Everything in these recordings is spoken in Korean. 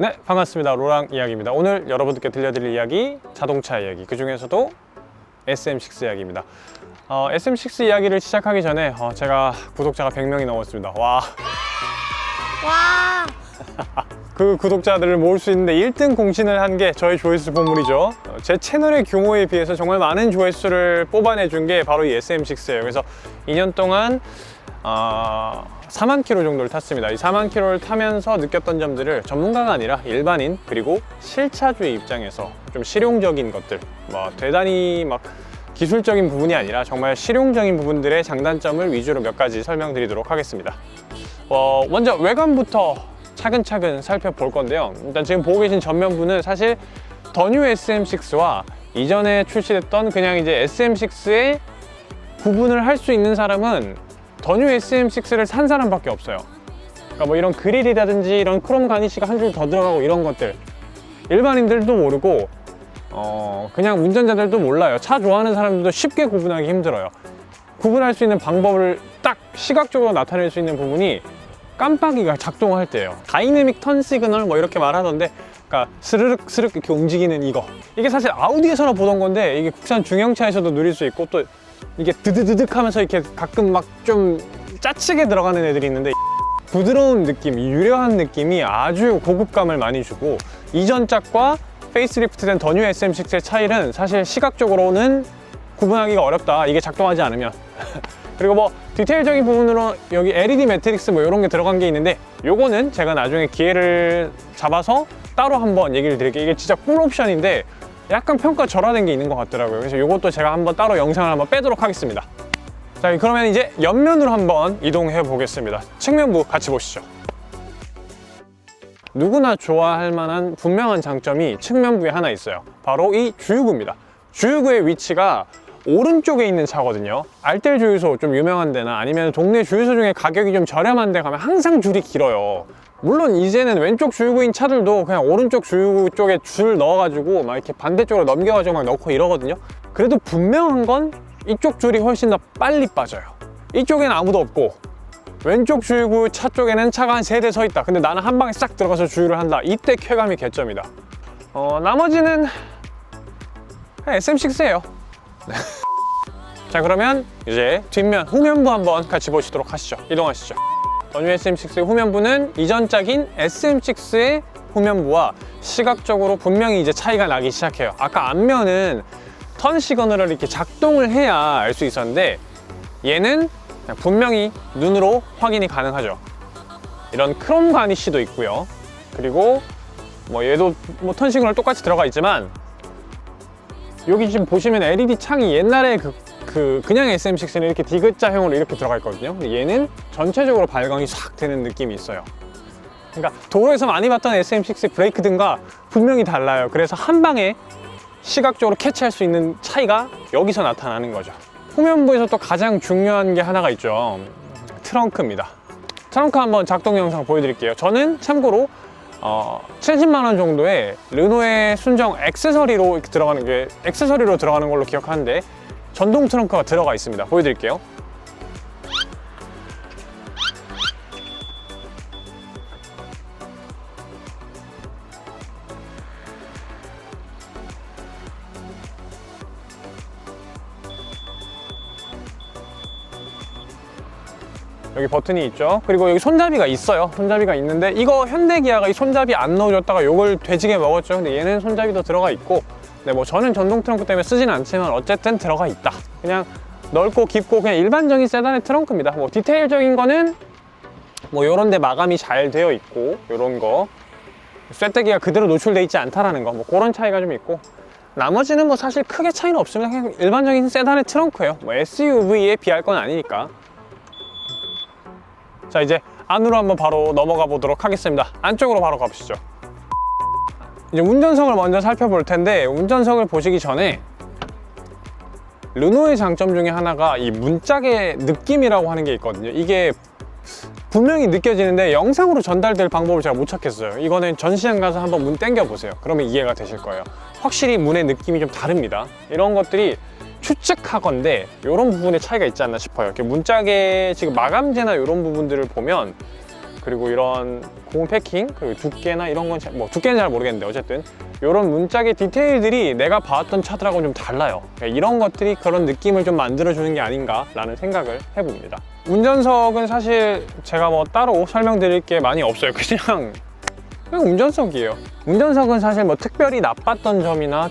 네, 반갑습니다. 로랑 이야기입니다. 오늘 여러분들께 들려드릴 이야기 자동차 이야기 그 중에서도 SM6 이야기입니다. 어, SM6 이야기를 시작하기 전에 어, 제가 구독자가 100명이 넘었습니다. 와, 와, 그 구독자들을 모을 수 있는데 1등 공신을 한 게 저희 조회수 보물이죠. 어, 제 채널의 규모에 비해서 정말 많은 조회수를 뽑아내준 게 바로 이 SM6예요. 그래서 2년 동안 어, 4만 킬로 정도를 탔습니다. 이 4만 킬로를 타면서 느꼈던 점들을 전문가가 아니라 일반인 그리고 실차주의 입장에서 좀 실용적인 것들, 뭐 대단히 막 기술적인 부분이 아니라 정말 실용적인 부분들의 장단점을 위주로 몇 가지 설명드리도록 하겠습니다. 어, 먼저 외관부터 차근차근 살펴볼 건데요. 일단 지금 보고 계신 전면부는 사실 더뉴 SM6와 이전에 출시됐던 그냥 이제 SM6의 구분을 할 수 있는 사람은 더 뉴 SM6를 산 사람밖에 없어요. 그러니까 뭐 이런 그릴이라든지 이런 크롬 가니쉬가 한 줄 더 들어가고 이런 것들 일반인들도 모르고 어 그냥 운전자들도 몰라요. 차 좋아하는 사람들도 쉽게 구분하기 힘들어요. 구분할 수 있는 방법을 딱 시각적으로 나타낼 수 있는 부분이 깜빡이가 작동할 때예요. 다이내믹 턴 시그널 뭐 이렇게 말하던데 그러니까 스르륵 스르륵 이렇게 움직이는 이거 이게 사실 아우디에서나 보던 건데 이게 국산 중형차에서도 누릴 수 있고 또 이게 드드드득 하면서 이렇게 가끔 막 좀 짜치게 들어가는 애들이 있는데 부드러운 느낌, 유려한 느낌이 아주 고급감을 많이 주고 이전 짝과 페이스리프트된 더뉴 SM6의 차이는 사실 시각적으로는 구분하기가 어렵다. 이게 작동하지 않으면. 그리고 뭐 디테일적인 부분으로 여기 LED 매트릭스 뭐 이런 게 들어간 게 있는데 요거는 제가 나중에 기회를 잡아서 따로 한번 얘기를 드릴게요. 이게 진짜 꿀 옵션인데 약간 평가 절하된 게 있는 것 같더라고요. 그래서 요것도 제가 한번 따로 영상을 한번 빼도록 하겠습니다. 자, 그러면 이제 옆면으로 한번 이동해 보겠습니다. 측면부 같이 보시죠. 누구나 좋아할 만한 분명한 장점이 측면부에 하나 있어요. 바로 이 주유구입니다. 주유구의 위치가 오른쪽에 있는 차거든요. 알뜰 주유소 좀 유명한 데나 아니면 동네 주유소 중에 가격이 좀 저렴한 데 가면 항상 줄이 길어요. 물론 이제는 왼쪽 주유구인 차들도 그냥 오른쪽 주유구 쪽에 줄 넣어가지고 막 이렇게 반대쪽으로 넘겨가지고 막 넣고 이러거든요. 그래도 분명한 건 이쪽 줄이 훨씬 더 빨리 빠져요. 이쪽엔 아무도 없고 왼쪽 주유구 차 쪽에는 차가 한 세 대 서 있다. 근데 나는 한 방에 싹 들어가서 주유를 한다. 이때 쾌감이 개점이다. 어, 나머지는 SM6예요. 자 그러면 이제 뒷면 후면부 한번 같이 보시도록 하시죠. 이동하시죠. 더뉴 SM6의 후면부는 이전 짝인 SM6의 후면부와 시각적으로 분명히 이제 차이가 나기 시작해요. 아까 앞면은 턴 시그널을 이렇게 작동을 해야 알 수 있었는데 얘는 분명히 눈으로 확인이 가능하죠. 이런 크롬 가니쉬도 있고요. 그리고 뭐 얘도 뭐 턴 시그널 똑같이 들어가 있지만 여기 지금 보시면 LED 창이 옛날에 그, 그 그냥 SM6는 이렇게 디귿자형으로 이렇게 들어가 있거든요. 근데 얘는 전체적으로 발광이 싹 되는 느낌이 있어요. 그러니까 도로에서 많이 봤던 SM6 브레이크 등과 분명히 달라요. 그래서 한 방에 시각적으로 캐치할 수 있는 차이가 여기서 나타나는 거죠. 후면부에서 또 가장 중요한 게 하나가 있죠. 트렁크입니다. 트렁크 한번 작동 영상 보여드릴게요. 저는 참고로 어, 70만 원 정도의 르노의 순정 액세서리로 들어가는 게 액세서리로 들어가는 걸로 기억하는데 전동 트렁크가 들어가 있습니다. 보여드릴게요. 여기 버튼이 있죠. 그리고 여기 손잡이가 있어요. 손잡이가 있는데 이거 현대기아가 이 손잡이 안 넣어줬다가 이걸 돼지게 먹었죠. 근데 얘는 손잡이도 들어가 있고 네, 뭐 저는 전동 트렁크 때문에 쓰진 않지만 어쨌든 들어가 있다. 그냥 넓고 깊고 그냥 일반적인 세단의 트렁크입니다. 뭐 디테일적인 거는 뭐 요런 데 마감이 잘 되어 있고 요런 거 쇠떼기가 그대로 노출돼 있지 않다라는 거 뭐 그런 차이가 좀 있고 나머지는 뭐 사실 크게 차이는 없습니다. 그냥 일반적인 세단의 트렁크예요. 뭐 SUV에 비할 건 아니니까. 자 이제 안으로 한번 바로 넘어가 보도록 하겠습니다 안쪽으로 바로 가보시죠 이제 운전석을 먼저 살펴볼 텐데 운전석을 보시기 전에 르노의 장점 중에 하나가 이 문짝의 느낌이라고 하는 게 있거든요. 이게 분명히 느껴지는데 영상으로 전달될 방법을 제가 못 찾겠어요. 이거는 전시장 가서 한번 문 땡겨 보세요. 그러면 이해가 되실 거예요. 확실히 문의 느낌이 좀 다릅니다. 이런 것들이 추측하건데 이런 부분에 차이가 있지 않나 싶어요. 이렇게 문짝의 지금 마감재나 이런 부분들을 보면 그리고 이런 고무 패킹 그리고 두께나 이런 건 뭐 두께는 잘 모르겠는데 어쨌든 이런 문짝의 디테일들이 내가 봐왔던 차들하고는 좀 달라요. 그러니까 이런 것들이 그런 느낌을 좀 만들어주는 게 아닌가라는 생각을 해봅니다. 운전석은 사실 제가 뭐 따로 설명드릴 게 많이 없어요. 그냥 그냥 운전석이에요. 운전석은 사실 뭐 특별히 나빴던 점이나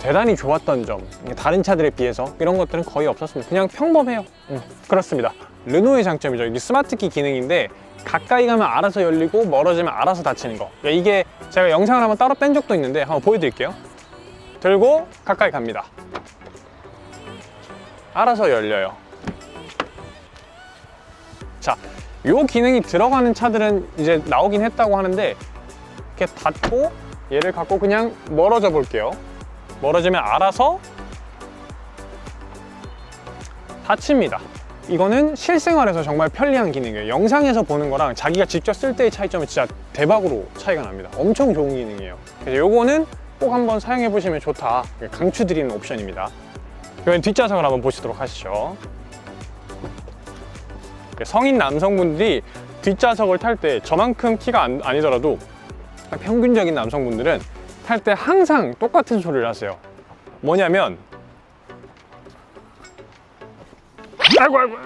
대단히 좋았던 점 다른 차들에 비해서 이런 것들은 거의 없었습니다. 그냥 평범해요. 음, 그렇습니다. 르노의 장점이죠. 이게 스마트키 기능인데 가까이 가면 알아서 열리고 멀어지면 알아서 닫히는 거. 그러니까 이게 제가 영상을 한번 따로 뺀 적도 있는데 한번 보여드릴게요. 들고 가까이 갑니다. 알아서 열려요. 자, 요 기능이 들어가는 차들은 이제 나오긴 했다고 하는데 이렇게 닫고 얘를 갖고 그냥 멀어져 볼게요. 멀어지면 알아서 닫힙니다. 이거는 실생활에서 정말 편리한 기능이에요. 영상에서 보는 거랑 자기가 직접 쓸 때의 차이점이 진짜 대박으로 차이가 납니다. 엄청 좋은 기능이에요. 그래서 요거는 꼭 한번 사용해 보시면 좋다. 강추드리는 옵션입니다. 이번 뒷좌석을 한번 보시도록 하시죠. 성인 남성분들이 뒷좌석을 탈 때 저만큼 키가 안- 아니더라도 평균적인 남성분들은 탈 때 항상 똑같은 소리를 하세요. 뭐냐면 아이고 아이고.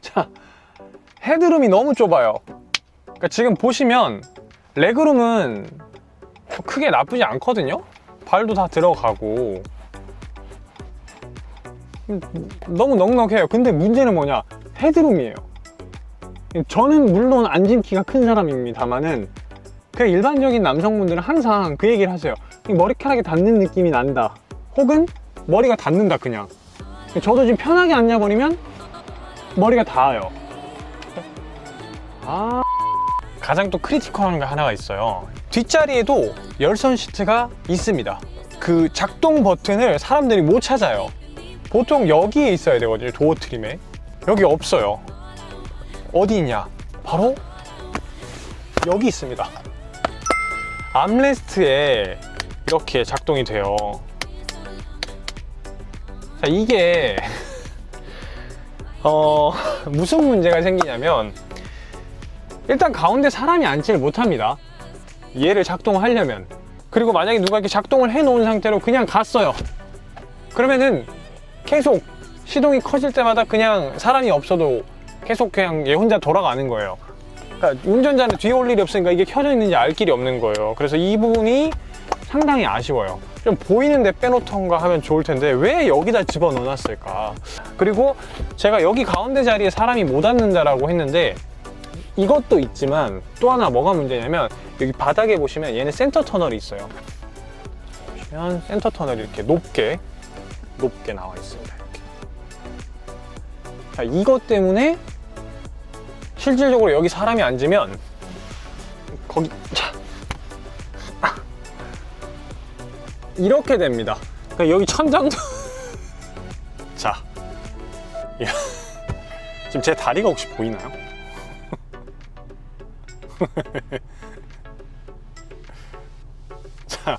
자 헤드룸이 너무 좁아요. 그러니까 지금 보시면 레그룸은 크게 나쁘지 않거든요. 발도 다 들어가고 음, 너무 넉넉해요. 근데 문제는 뭐냐? 헤드룸이에요. 저는 물론 앉은 키가 큰 사람입니다만은 그냥 일반적인 남성분들은 항상 그 얘기를 하세요. 이 머리카락이 닿는 느낌이 난다. 혹은 머리가 닿는다 그냥. 저도 지금 편하게 앉아버리면 머리가 닿아요. 아 가장 또 크리티컬한 게 하나가 있어요. 뒷자리에도 열선 시트가 있습니다. 그 작동 버튼을 사람들이 못 찾아요. 보통 여기에 있어야 되거든요. 도어 트림에. 여기 없어요. 어디 있냐? 바로 여기 있습니다. 암레스트에 이렇게 작동이 돼요. 자, 이게 어 무슨 문제가 생기냐면 일단 가운데 사람이 앉지를 못합니다. 얘를 작동하려면 그리고 만약에 누가 이렇게 작동을 해 놓은 상태로 그냥 갔어요. 그러면은 계속 시동이 커질 때마다 그냥 사람이 없어도 계속 그냥 얘 혼자 돌아가는 거예요. 그러니까 운전자는 뒤에 올 일이 없으니까 이게 켜져 있는지 알 길이 없는 거예요. 그래서 이 부분이 상당히 아쉬워요. 좀 보이는데 빼놓던가 하면 좋을 텐데 왜 여기다 집어 넣어놨을까? 그리고 제가 여기 가운데 자리에 사람이 못 앉는다라고 했는데 이것도 있지만 또 하나 뭐가 문제냐면 여기 바닥에 보시면 얘는 센터 터널이 있어요. 보시면 센터 터널이 이렇게 높게 높게 나와 있습니다. 이렇게. 자, 이것 때문에 실질적으로 여기 사람이 앉으면 거기 이렇게 됩니다. 그러니까 여기 천장도 자 야. 지금 제 다리가 혹시 보이나요? 자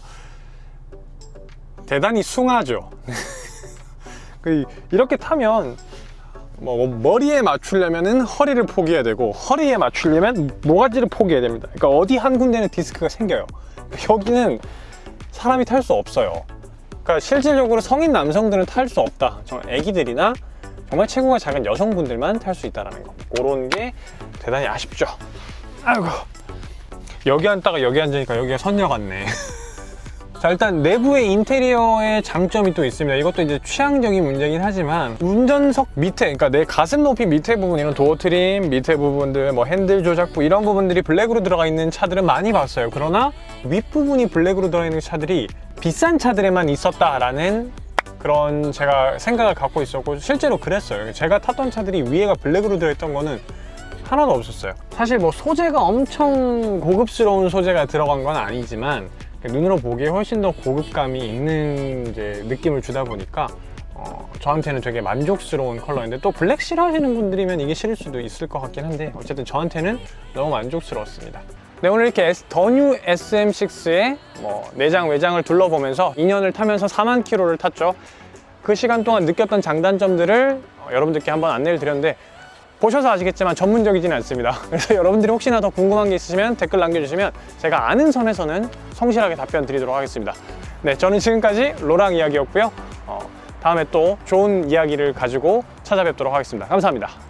대단히 숭하죠. 그 이렇게 타면 뭐 머리에 맞추려면은 허리를 포기해야 되고 허리에 맞추려면 모가지를 포기해야 됩니다. 그러니까 어디 한 군데는 디스크가 생겨요. 여기는 사람이 탈 수 없어요. 그러니까 실질적으로 성인 남성들은 탈 수 없다. 정말 아기들이나 정말 체구가 작은 여성분들만 탈 수 있다라는 거. 그런 게 대단히 아쉽죠. 아이고 여기 앉다가 여기 앉으니까 여기가 선녀 같네. 자 일단 내부의 인테리어의 장점이 또 있습니다. 이것도 이제 취향적인 문제긴 하지만 운전석 밑에 그러니까 내 가슴 높이 밑에 부분 이런 도어 트림 밑에 부분들 뭐 핸들 조작부 이런 부분들이 블랙으로 들어가 있는 차들은 많이 봤어요. 그러나 윗부분이 블랙으로 들어가 있는 차들이 비싼 차들에만 있었다라는 그런 제가 생각을 갖고 있었고 실제로 그랬어요. 제가 탔던 차들이 위에가 블랙으로 들어있던 거는 하나도 없었어요. 사실 뭐 소재가 엄청 고급스러운 소재가 들어간 건 아니지만 눈으로 보기에 훨씬 더 고급감이 있는 이제 느낌을 주다 보니까 어, 저한테는 되게 만족스러운 컬러인데 또 블랙 싫어하시는 분들이면 이게 싫을 수도 있을 것 같긴 한데 어쨌든 저한테는 너무 만족스러웠습니다. 네 오늘 이렇게 더뉴 SM6의 뭐 내장 외장을 둘러보면서 2년을 타면서 4만 킬로를 탔죠. 그 시간 동안 느꼈던 장단점들을 어, 여러분들께 한번 안내를 드렸는데 보셔서 아시겠지만 전문적이지는 않습니다. 그래서 여러분들이 혹시나 더 궁금한 게 있으시면 댓글 남겨주시면 제가 아는 선에서는 성실하게 답변 드리도록 하겠습니다. 네, 저는 지금까지 로랑 이야기였고요. 어, 다음에 또 좋은 이야기를 가지고 찾아뵙도록 하겠습니다. 감사합니다.